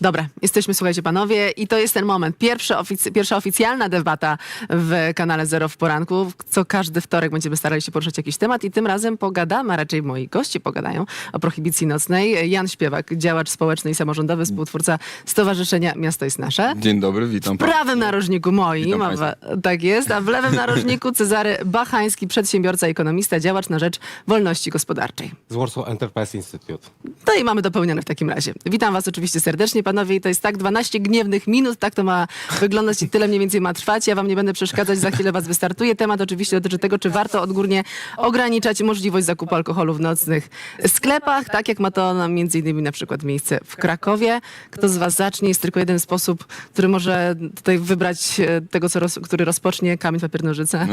Dobra, jesteśmy, słuchajcie panowie, i to jest ten moment. Pierwsza, ofic- pierwsza oficjalna debata w kanale Zero w poranku. Co każdy wtorek będziemy starali się poruszać jakiś temat i tym razem pogadamy, a raczej moi goście pogadają o prohibicji nocnej. Jan Śpiewak, działacz społeczny i samorządowy, współtwórca Stowarzyszenia Miasto jest Nasze. Dzień dobry, witam W prawym narożniku moim, a w, tak jest, a w lewym narożniku Cezary Bachański, przedsiębiorca, ekonomista, działacz na rzecz wolności gospodarczej. z Warsaw Enterprise Institute. No i mamy dopełnione w takim razie. Witam was oczywiście serdecznie, panowie. I to jest tak 12 gniewnych minut, tak to ma wyglądać i tyle mniej więcej ma trwać. Ja wam nie będę przeszkadzać, za chwilę was wystartuje. Temat oczywiście dotyczy tego, czy warto odgórnie ograniczać możliwość zakupu alkoholu w nocnych sklepach, tak jak ma to na, między innymi na przykład miejsce w Krakowie. Kto z was zacznie? Jest tylko jeden sposób, który może tutaj wybrać e, tego, co roz, który rozpocznie kamień, papier, nożyce.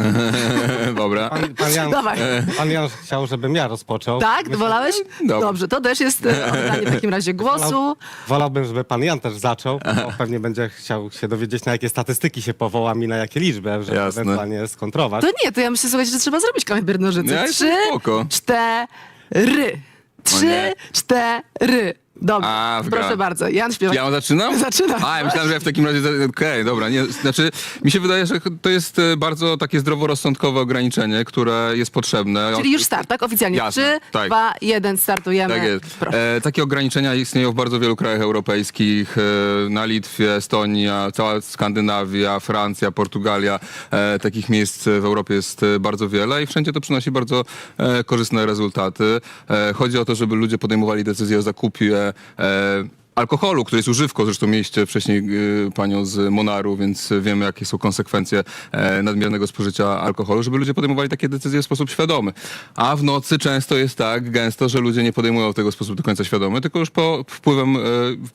Dobra. Pan, pan, Jan, Dawaj. pan Jan chciał, żebym ja rozpoczął. Tak? Myślę, Wolałeś? Dobrze, to też jest e, oddanie w takim razie głosu. wolał- Wolałbym, żeby pan Jan też zaczął, bo pewnie będzie chciał się dowiedzieć, na jakie statystyki się powołam i na jakie liczby, żeby Jasne. ewentualnie skontrować. To nie, to ja myślę, słuchajcie, że trzeba zrobić kamień papier, nożyce. Ja Trzy, spoko. cztery. Trzy, nie. cztery. Dobrze, A, proszę bardzo. Jan śpiewa. Ja zaczynam? Zaczynam. A, ja myślałem, że ja w takim razie... Okej, dobra. Nie, znaczy, mi się wydaje, że to jest e, bardzo takie zdroworozsądkowe ograniczenie, które jest potrzebne. Czyli już start, tak? Oficjalnie. Jasne, Trzy, tak. dwa, jeden, startujemy. Tak jest. Proszę. E, takie ograniczenia istnieją w bardzo wielu krajach europejskich. E, na Litwie, Estonia, cała Skandynawia, Francja, Portugalia. E, takich miejsc w Europie jest e, bardzo wiele i wszędzie to przynosi bardzo e, korzystne rezultaty. E, chodzi o to, żeby ludzie podejmowali decyzję o zakupie euh, alkoholu, który jest używką. Zresztą mieliście wcześniej y, panią z Monaru, więc wiemy, jakie są konsekwencje e, nadmiernego spożycia alkoholu, żeby ludzie podejmowali takie decyzje w sposób świadomy. A w nocy często jest tak gęsto, że ludzie nie podejmują tego w sposób do końca świadomy, tylko już po wpływem e,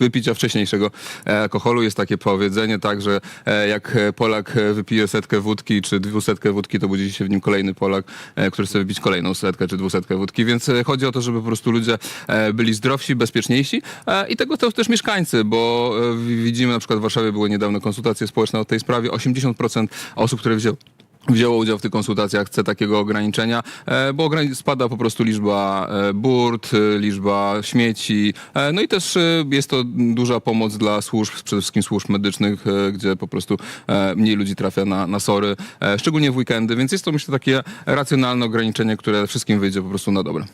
wypicia wcześniejszego e, alkoholu jest takie powiedzenie, tak, że jak Polak wypije setkę wódki czy dwusetkę wódki, to budzi się w nim kolejny Polak, który chce wypić kolejną setkę czy dwusetkę wódki, więc chodzi o to, żeby po prostu ludzie byli zdrowsi, bezpieczniejsi i tego to też mieszkańcy, bo e, widzimy na przykład w Warszawie były niedawno konsultacje społeczne o tej sprawie, 80% osób, które wzięły wzięło udział w tych konsultacjach, chce takiego ograniczenia, e, bo spada po prostu liczba e, burt, liczba śmieci, no i też jest to duża pomoc dla służb, przede wszystkim służb medycznych, gdzie po prostu mniej ludzi trafia na, na sory, szczególnie w weekendy, więc jest to myślę takie racjonalne ograniczenie, które wszystkim wyjdzie po prostu na dobre.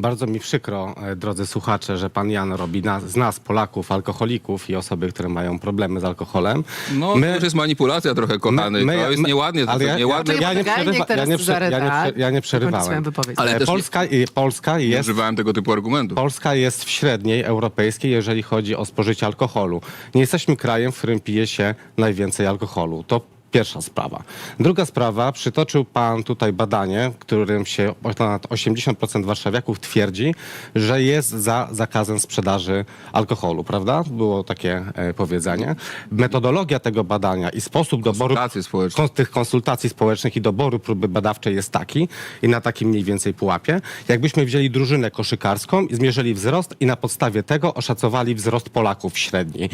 Bardzo mi przykro, e, drodzy słuchacze, że pan Jan robi na, z nas, Polaków, alkoholików i osoby, które mają problemy z alkoholem. No, to już jest manipulacja trochę, kochany, to jest nieładnie, to ale jest ja, nieładnie. Ja, ja, nie przerywa, ja, nie, prze, ja, nie, ja nie przerywałem. Ale Polska, i, Polska Nie jest używałem tego typu argumentów. Polska jest w średniej europejskiej, jeżeli chodzi o spożycie alkoholu. Nie jesteśmy krajem, w którym pije się najwięcej alkoholu. To pierwsza sprawa. Druga sprawa, przytoczył pan tutaj badanie, w którym się ponad 80% warszawiaków twierdzi, że jest za zakazem sprzedaży alkoholu, prawda? Było takie e, powiedzenie. Metodologia tego badania i sposób doboru Konsultacje społeczne. kon- tych konsultacji społecznych i doboru próby badawczej jest taki i na takim mniej więcej pułapie, jakbyśmy wzięli drużynę koszykarską i zmierzyli wzrost i na podstawie tego oszacowali wzrost Polaków średni.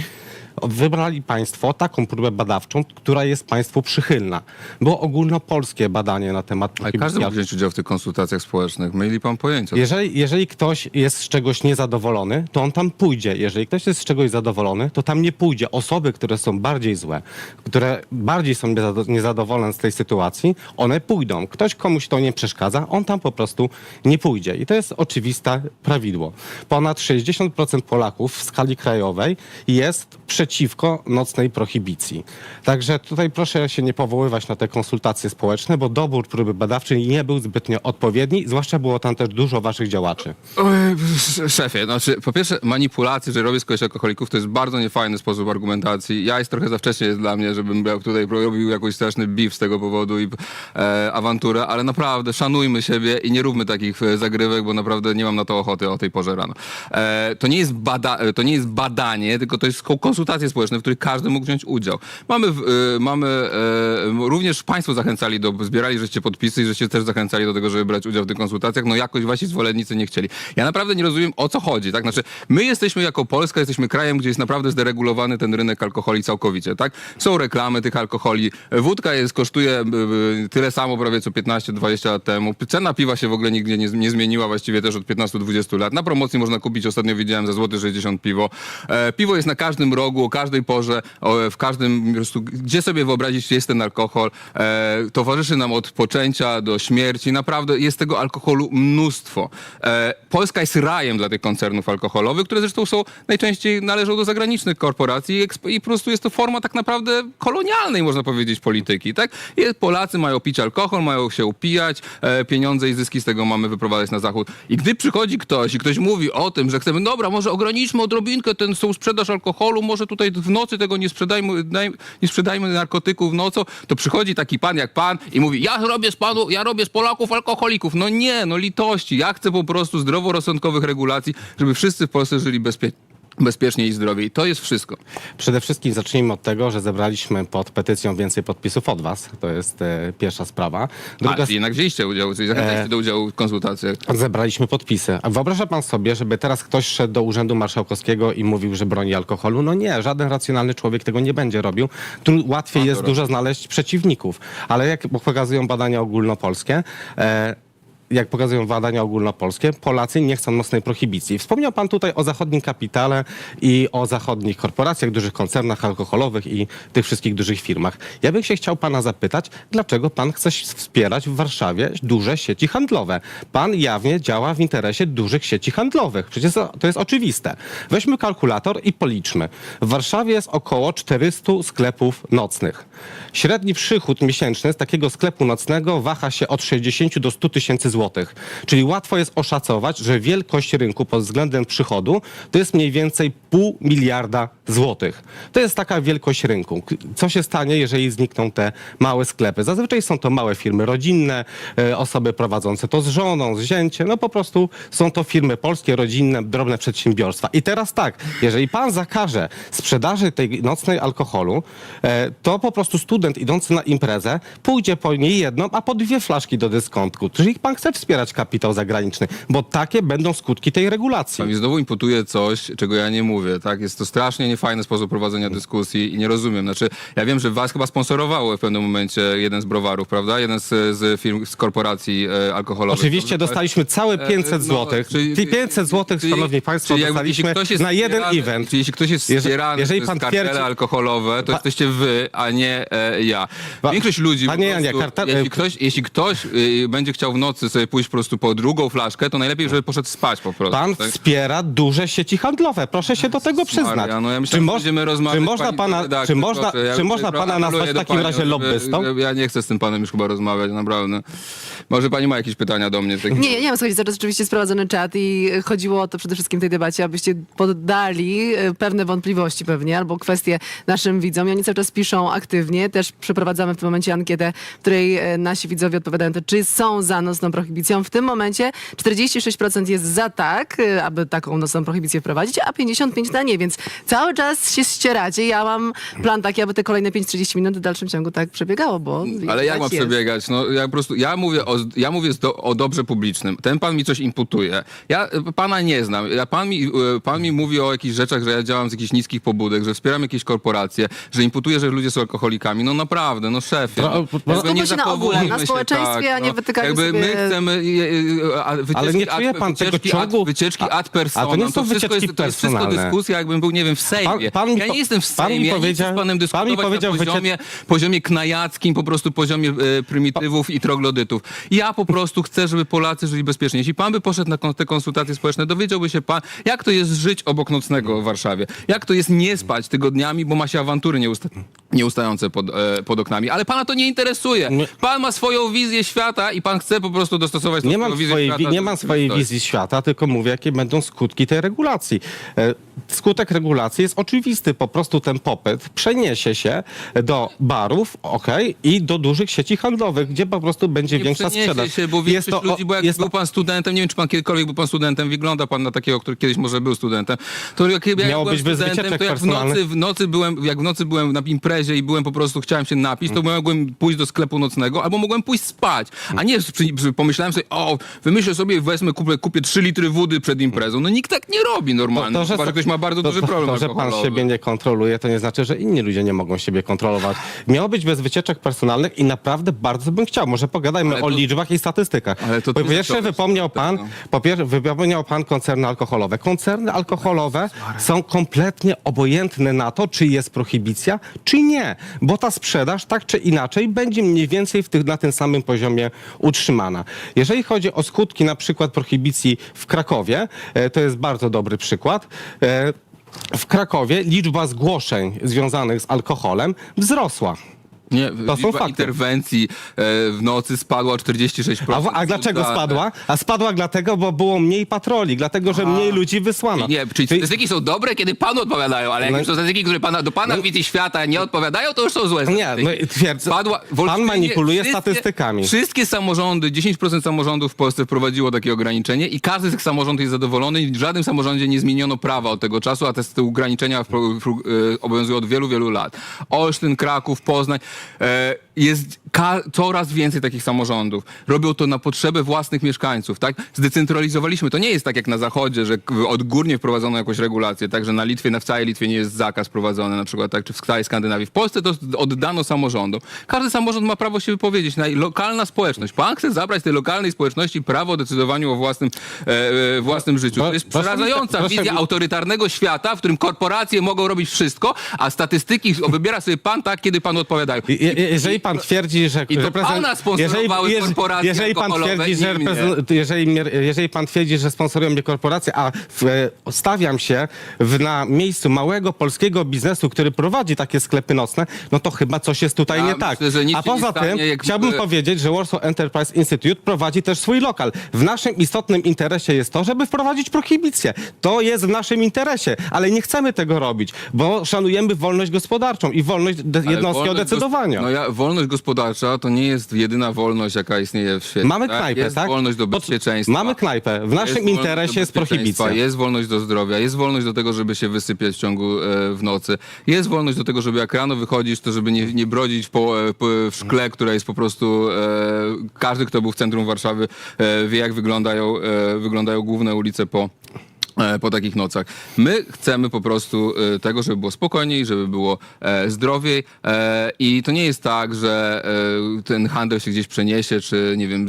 Wybrali państwo taką próbę badawczą, która jest państwu przychylna. Było ogólnopolskie badanie na temat Ale każdy mógł wziąć udział w tych konsultacjach społecznych. Myli pan pojęcia. jeżeli, jeżeli ktoś jest z czegoś niezadowolony, to on tam pójdzie. Jeżeli ktoś jest z czegoś zadowolony, to tam nie pójdzie. Osoby, które są bardziej złe, które bardziej są niezado- niezadowolone z tej sytuacji, one pójdą. Ktoś komuś to nie przeszkadza, on tam po prostu nie pójdzie. I to jest oczywiste prawidło. Ponad 60% Polaków w skali krajowej jest przeciwko nocnej prohibicji. Także tutaj proszę się nie powoływać na te konsultacje społeczne, bo dobór próby badawczej nie był zbytnio odpowiedni, zwłaszcza było tam też dużo waszych działaczy. Szefie, znaczy, po pierwsze manipulacje, że robię z kogoś alkoholików, to jest bardzo niefajny sposób argumentacji. Ja jest trochę za wcześnie jest dla mnie, żebym tutaj robił jakiś straszny beef z tego powodu i e, awanturę, ale naprawdę szanujmy siebie i nie róbmy takich e, zagrywek, bo naprawdę nie mam na to ochoty o tej porze rano. E, to, nie jest bada, to nie jest badanie, tylko to jest ko- konsultacja konsultacje społeczne, w których każdy mógł wziąć udział. Mamy, y, mamy e, również państwo zachęcali do, zbierali żeście podpisy i żeście też zachęcali do tego, żeby brać udział w tych konsultacjach, no jakoś wasi zwolennicy nie chcieli. Ja naprawdę nie rozumiem, o co chodzi, tak? Znaczy, my jesteśmy jako Polska, jesteśmy krajem, gdzie jest naprawdę zderegulowany ten rynek alkoholi całkowicie, tak? Są reklamy tych alkoholi, wódka jest, kosztuje y, y, tyle samo prawie co 15-20 lat temu, cena piwa się w ogóle nigdzie nie, nie zmieniła, właściwie też od 15-20 lat. Na promocji można kupić, ostatnio widziałem za złoty 60 piwo. E, piwo jest na każdym rogu, o każdej porze, o, w każdym, po prostu, gdzie sobie wyobrazić jest ten alkohol. E, towarzyszy nam od poczęcia do śmierci. Naprawdę jest tego alkoholu mnóstwo. E, Polska jest rajem dla tych koncernów alkoholowych, które zresztą są najczęściej należą do zagranicznych korporacji i, i po prostu jest to forma tak naprawdę kolonialnej, można powiedzieć, polityki. Tak? Polacy mają pić alkohol, mają się upijać, e, pieniądze i zyski z tego mamy wyprowadzać na zachód. I gdy przychodzi ktoś i ktoś mówi o tym, że chcemy, dobra, może ograniczmy odrobinkę ten, sprzedaż alkoholu, może tutaj w nocy tego nie sprzedajmy, daj, nie sprzedajmy narkotyków nocą, to przychodzi taki pan jak pan i mówi, ja robię z panu, ja robię z Polaków alkoholików. No nie, no litości. Ja chcę po prostu zdroworozsądkowych regulacji, żeby wszyscy w Polsce żyli bezpiecznie. Bezpiecznie i zdrowie. I to jest wszystko. Przede wszystkim zacznijmy od tego, że zebraliśmy pod petycją więcej podpisów od was. To jest e, pierwsza sprawa. Druga A, jednak wzięliście udział, czyli zachęcaliście do udziału w konsultacjach. Zebraliśmy podpisy. A wyobraża pan sobie, żeby teraz ktoś szedł do Urzędu Marszałkowskiego i mówił, że broni alkoholu? No nie, żaden racjonalny człowiek tego nie będzie robił. Tu łatwiej jest robi. dużo znaleźć przeciwników. Ale jak pokazują badania ogólnopolskie, e, jak pokazują badania ogólnopolskie, Polacy nie chcą mocnej prohibicji. Wspomniał pan tutaj o zachodnim kapitale i o zachodnich korporacjach, dużych koncernach alkoholowych i tych wszystkich dużych firmach. Ja bym się chciał pana zapytać, dlaczego pan chce wspierać w Warszawie duże sieci handlowe? Pan jawnie działa w interesie dużych sieci handlowych. Przecież to jest oczywiste. Weźmy kalkulator i policzmy. W Warszawie jest około 400 sklepów nocnych. Średni przychód miesięczny z takiego sklepu nocnego waha się od 60 do 100 tysięcy Czyli łatwo jest oszacować, że wielkość rynku pod względem przychodu to jest mniej więcej pół miliarda złotych. To jest taka wielkość rynku. Co się stanie, jeżeli znikną te małe sklepy? Zazwyczaj są to małe firmy rodzinne, e, osoby prowadzące to z żoną, z zięciem. No po prostu są to firmy polskie, rodzinne, drobne przedsiębiorstwa. I teraz tak, jeżeli pan zakaże sprzedaży tej nocnej alkoholu, e, to po prostu student idący na imprezę pójdzie po nie jedną, a po dwie flaszki do dyskontku. Czyli pan chce wspierać kapitał zagraniczny, bo takie będą skutki tej regulacji. Pan mi znowu imputuje coś, czego ja nie mówię, tak? Jest to strasznie niefajny sposób prowadzenia dyskusji i nie rozumiem. Znaczy, ja wiem, że was chyba sponsorowało w pewnym momencie jeden z browarów, prawda? Jeden z, z firm, z korporacji e, alkoholowych. Oczywiście Dobrze? dostaliśmy całe E, 500 no, złotych. czyli- Ty 500 złotych, czyli- szanowni państwo, czyli jakby- dostaliśmy jeśli ktoś jest na jeden wspierany- event. Czyli jeśli ktoś jest Jeżeli- wspierany jeżeli przez pan kartele twierdzi- alkoholowe, to Pa- jesteście wy, a nie e, ja. Większość ludzi Panie po Janie, prostu, kartel- jeśli ktoś, jeśli ktoś y, będzie chciał w nocy sobie pójść po prostu po drugą flaszkę, to najlepiej, żeby poszedł spać po prostu. Pan tak? wspiera duże sieci handlowe. Proszę się do tego przyznać. Maria, no ja myślałem, czy, że będziemy rozmawiać, czy można pani pana, redaktor, czy można, proszę, ja czy można pana apeluję nazwać w do takim pani, razie żeby- lobbystą? żeby- Ja nie chcę z tym panem już chyba rozmawiać, naprawdę. Może pani ma jakieś pytania do mnie? Tak? Nie, nie mam słuchajcie, zaraz rzeczywiście sprowadzony czat i chodziło o to przede wszystkim w tej debacie, abyście poddali e, pewne wątpliwości pewnie, albo kwestie naszym widzom. I oni cały czas piszą aktywnie. Też przeprowadzamy w tym momencie ankietę, w której e, nasi widzowie odpowiadają to, czy są za nocną prohibicją. W tym momencie 46% jest za tak, e, aby taką nocną prohibicję wprowadzić, a 55% na nie, więc cały czas się ścieracie. Ja mam plan taki, aby te kolejne 5-40 minut w dalszym ciągu tak przebiegało, bo Ale jak ma jest. przebiegać? No ja po prostu, ja mówię o, ja mówię do, o dobrze publicznym. Ten pan mi coś imputuje. Ja e, pana nie znam. Ja, pan, mi, e, pan mi mówi o jakichś rzeczach, że ja działam z jakichś niskich pobudek, że wspieram jakieś korporacje, że imputuje, że ludzie są alkoholikami. No naprawdę, no szefie. No, pro- jakby Skupmy się na ogóle, na zachowujmy się społeczeństwie, a nie no. wytykajmy Jakby sobie- a, wycieczki, Ale nie czuje pan tego wycieczki, ciągu- ad, wycieczki ad personam. a to nie są wszystko wycieczki jest, to jest wszystko dyskusja, jakbym był, nie wiem, w Sejmie. Pan- pan ja nie jestem w pan mi Sejmie, ja nie chcę z panem pan mi dyskutować powiedział na poziomie poziomie knajackim, po prostu poziomie e, prymitywów i troglodytów. Ja po prostu chcę, żeby Polacy żyli bezpiecznie. Jeśli pan by poszedł na te konsultacje społeczne, dowiedziałby się pan, jak to jest żyć obok nocnego w Warszawie. Jak to jest nie spać tygodniami, bo ma się awantury nieusta Nieustające pod, e, pod oknami, ale pana to nie interesuje. Nie. Pan ma swoją wizję świata i pan chce po prostu dostosować Nie swoją mam, wizję swojej, świata wi- nie do mam swojej rzeczywistości. wizji świata, tylko mówię, jakie będą skutki tej regulacji. E, Skutek regulacji jest oczywisty. Po prostu ten popyt przeniesie się do barów, okej, i do dużych sieci handlowych, gdzie po prostu będzie Nie większa przeniesie sprzedaż. się, bo większość o- ludzi, bo jak jest był to- pan studentem, nie wiem, czy pan kiedykolwiek był pan studentem, wygląda pan na takiego, który kiedyś może był studentem, to jak ja Miało byłem być bez studentem, wycieczek to jak w personalnych. nocy, w nocy byłem, jak w nocy byłem na imprezie i byłem po prostu, chciałem się napić, to mogłem pójść do sklepu nocnego, albo mogłem pójść spać, a nie, że przy, przy, pomyślałem sobie, o, wymyślę sobie, wezmę, kupię, kupię 3 litry wody przed imprezą. No nikt tak nie robi normalnie, to, chyba, że ktoś ma bardzo to, duży to, problem To, że pan alkoholowy. siebie nie kontroluje, to nie znaczy, że inni ludzie nie mogą siebie kontrolować. Miało być bez wycieczek personalnych i naprawdę bardzo bym chciał. Może pogadajmy Ale o to- liczbach i statystykach. Ale to po ty pierwsze zacząłeś. wypomniał pan, No. po pierwsze wypomniał pan koncerny alkoholowe. Koncerny alkoholowe są kompletnie obojętne na to, czy jest prohibicja, czy nie. Bo ta sprzedaż tak czy inaczej będzie mniej więcej w tych, na tym samym poziomie utrzymana. Jeżeli chodzi o skutki na przykład prohibicji w Krakowie, e, to jest bardzo dobry przykład. E, w Krakowie liczba zgłoszeń związanych z alkoholem wzrosła. Nie, To są fakty. interwencji e, w nocy spadła o 46%. A, w- a dlaczego spadła? A spadła dlatego, bo było mniej patroli, dlatego że mniej ludzi wysłano. Nie, czyli statystyki są dobre, kiedy panu odpowiadają, ale jak No- już są statystyki, które pana, do pana wizji świata nie odpowiadają, to już są złe Nie, no, twierdzę, Padła, w pan manipuluje wszystkie- statystykami. Wszystkie samorządy, 10% samorządów w Polsce wprowadziło takie ograniczenie i każdy z tych samorządów jest zadowolony w żadnym samorządzie nie zmieniono prawa od tego czasu, a te, te ograniczenia wpro- wpro- e, obowiązują od wielu, wielu lat. Olsztyn, Kraków, Poznań. E, jest coraz więcej takich samorządów. Robią to na potrzeby własnych mieszkańców, tak? Zdecentralizowaliśmy. To nie jest tak jak na zachodzie, że odgórnie wprowadzono jakąś regulację, tak? Że na Litwie, na w całej Litwie nie jest zakaz prowadzony na przykład, tak? Czy w całej Skandynawii. W Polsce to oddano samorządom. Każdy samorząd ma prawo się wypowiedzieć. Na- Lokalna społeczność. Pan chce zabrać tej lokalnej społeczności prawo o decydowaniu o własnym, e, e, własnym życiu. To jest przerażająca proszę wizja autorytarnego świata, w którym korporacje mogą robić wszystko, a statystyki wybiera sobie pan tak, kiedy panu odpowiadają. Je- Jeżeli pan twierdzi, że I to pana sponsorowały korporacje jeżeli pan alkoholowe, twierdzi, że nie mnie. reprezent- jeżeli, mnie- jeżeli pan twierdzi, że sponsorują mnie korporacje, a w, e, stawiam się w, na miejscu małego polskiego biznesu, który prowadzi takie sklepy nocne, no to chyba coś jest tutaj Ja nie tak. myślę, że nic a się nie poza stanie, tym jak- chciałbym powiedzieć, że Warsaw Enterprise Institute prowadzi też swój lokal. W naszym istotnym interesie jest to, żeby wprowadzić prohibicję. To jest w naszym interesie, ale nie chcemy tego robić, bo szanujemy wolność gospodarczą i wolność de- jednostki o wolność gos- No ja, wolność gospodarcza to nie jest jedyna wolność, jaka istnieje w świecie. Mamy tak? knajpę, jest tak? wolność do bezpieczeństwa. Mamy knajpę. W naszym wolność interesie jest prohibicja. Jest wolność do zdrowia, jest wolność do tego, żeby się wysypiać w ciągu e, w nocy. Jest wolność do tego, żeby jak rano wychodzisz, to żeby nie, nie brodzić po, e, po, w szkle, które jest po prostu... E, każdy, kto był w centrum Warszawy e, wie, jak wyglądają, e, wyglądają główne ulice po po takich nocach. My chcemy po prostu e, tego, żeby było spokojniej, żeby było e, zdrowiej e, i to nie jest tak, że e, ten handel się gdzieś przeniesie, czy nie wiem,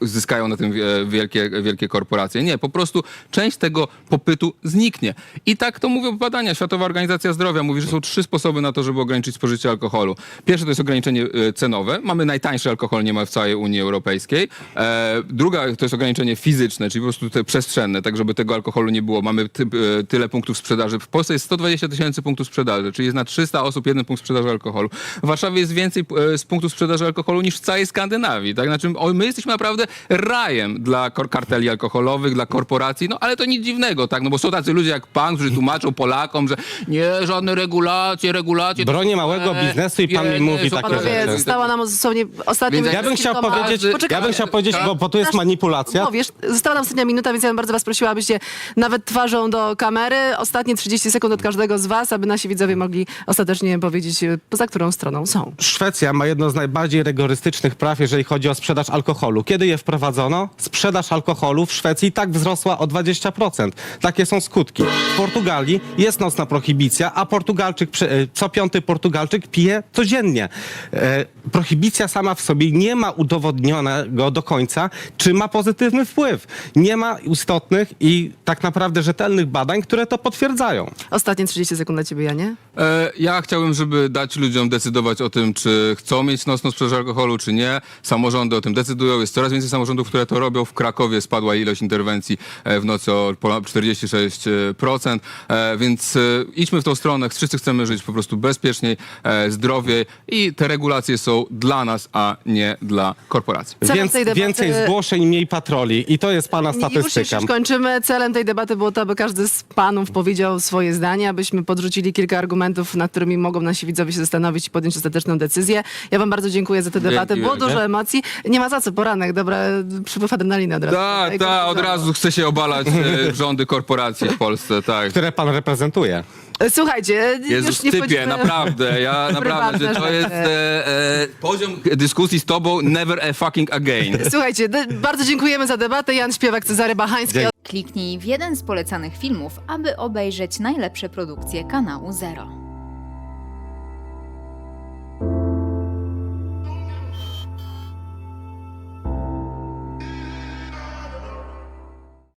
zyskają na tym wie- wielkie, wielkie korporacje. Nie, po prostu część tego popytu zniknie. I tak to mówią badania. Światowa Organizacja Zdrowia mówi, że są trzy sposoby na to, żeby ograniczyć spożycie alkoholu. Pierwsze to jest ograniczenie e, cenowe. Mamy najtańszy alkohol niemal w całej Unii Europejskiej. E, druga to jest ograniczenie fizyczne, czyli po prostu te przestrzenne, tak żeby tego alkoholu nie było. Mamy ty, e, tyle punktów sprzedaży. W Polsce jest 120 tysięcy punktów sprzedaży, czyli jest na 300 osób jeden punkt sprzedaży alkoholu. W Warszawie jest więcej e, z punktów sprzedaży alkoholu niż w całej Skandynawii. Tak? Znaczy, my jesteśmy naprawdę rajem dla karteli alkoholowych, dla korporacji, no ale to nic dziwnego, tak? No bo są tacy ludzie jak pan, którzy tłumaczą Polakom, że nie, żadne regulacje, regulacje. to Bronię małego złe, biznesu i pan mi biedne, mówi są takie panowie- rzeczy. Została nam dosłownie ostatnia minuta. Ja bym chciał powiedzieć, ja bym chciał powiedzieć, bo, bo tu jest manipulacja. No wiesz, została nam ostatnia minuta, więc ja bym bardzo was prosiła, abyście nawet twarzą do kamery ostatnie 30 sekund od każdego z was, aby nasi widzowie mogli ostatecznie powiedzieć, e, za którą stroną są. Szwecja ma jedno z najbardziej rygorystycznych praw, jeżeli chodzi o sprzedaż alkoholu. Kiedy je wprowadzono? Sprzedaż alkoholu w Szwecji tak wzrosła o 20%. Takie są skutki. W Portugalii jest nocna prohibicja, a Portugalczyk, e, co piąty Portugalczyk pije codziennie. E, prohibicja sama w sobie nie ma udowodnionego do końca, czy ma pozytywny wpływ. Nie ma istotnych i tak naprawdę rzetelnych badań, które to potwierdzają. Ostatnie 30 sekund dla ciebie, Janie. E, Ja chciałbym, żeby dać ludziom decydować o tym, czy chcą mieć nocną sprzedaż alkoholu, czy nie. Samorządy o tym decydują. Jest coraz więcej samorządów, które to robią. W Krakowie spadła ilość interwencji e, w nocy o ponad 46%. E, Więc e, idźmy w tą stronę. Wszyscy chcemy żyć po prostu bezpieczniej, e, zdrowiej i te regulacje są dla nas, a nie dla korporacji. Więc, Więcej zgłoszeń, mniej patroli. I to jest pana Już statystyka. już kończymy. Celem tej debaty było to, aby każdy z panów powiedział swoje zdanie, abyśmy podrzucili kilka argumentów, nad którymi mogą nasi widzowie się zastanowić i podjąć ostateczną decyzję. Ja wam bardzo dziękuję za tę debatę. Dzięki Było wielkie. dużo emocji. Nie ma za co, poranek. Dobra, przypływ adrenaliny od razu. Tak, tak, od razu chce się obalać e, rządy korporacji w Polsce, tak. które pan reprezentuje. Słuchajcie, Jezus, już nie typie, wchodzimy... naprawdę, ja naprawdę, Prywatne to jest rzeczy. e, e, poziom dyskusji z tobą never a fucking again. Słuchajcie, de- bardzo dziękujemy za debatę. Jan Śpiewak, Cezary Bachański. Kliknij w jeden z polecanych filmów, aby obejrzeć najlepsze produkcje kanału Zero.